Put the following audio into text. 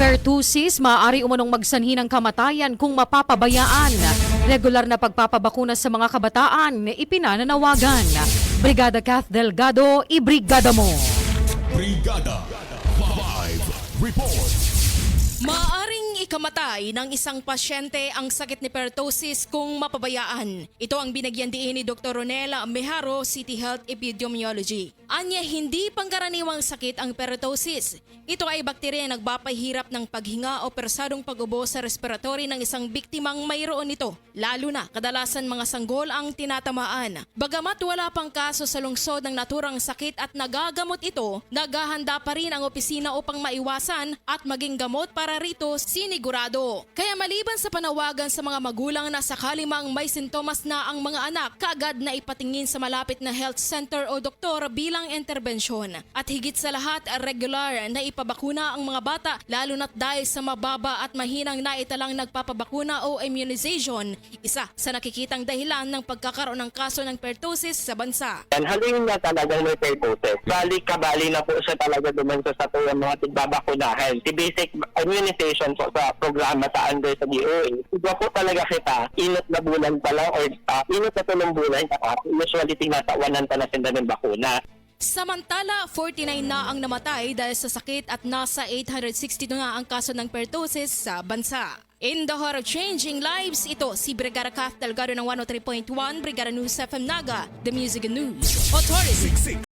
Pertussis, maaari umanong magsanhi ng kamatayan kung mapapabayaan. Regular na pagpapabakuna sa mga kabataan, ipinananawagan. Brigada Kath Delgado, ibrigada mo. Brigada Live Report. Maaring ikamatay ng isang pasyente ang sakit ni pertussis kung mapabayaan. Ito ang binagyan diin ni Dr. Ronela Mejaro, City Health Epidemiology. Anya, hindi pangkaraniwang sakit ang pertussis. Ito ay bakterya na nagpapahirap ng paghinga o persadong pag-ubo sa respiratory ng isang biktimang mayroon nito. Lalo na, kadalasan mga sanggol ang tinatamaan. Bagamat wala pang kaso sa lungsod ng naturang sakit at nagagamot ito, naghahanda pa rin ang opisina upang maiwasan at maging gamot para rito sinigurado. Kaya maliban sa panawagan sa mga magulang na sakali may sintomas na ang mga anak, kaagad na ipatingin sa malapit na health center o doktor bilang interbensyon. At higit sa lahat, regular na ipabakuna ang mga bata lalo na't dahil sa mababa at mahinang naitalang nagpapabakuna o immunization, isa sa nakikitang dahilan ng pagkakaroon ng kaso ng pertussis sa bansa. Yan, haluin na talagang may purposes. Bali kabali na po siya talaga dumanto sa tuwang mga tigbabakunahan. Si basic immunization po sa programa sa under sa DOA. Iba po talaga kita, inot na bulan pa lang or uh, inot na tulong bulan, uh, usually tinatawanan pa na sila ng bakuna. Samantala, 49 na ang namatay dahil sa sakit at nasa 862 na ang kaso ng pertussis sa bansa. In the heart of changing lives, ito si Brigada Kath Delgado ng 103.1 Brigada News FM Naga, The Music and News Authority.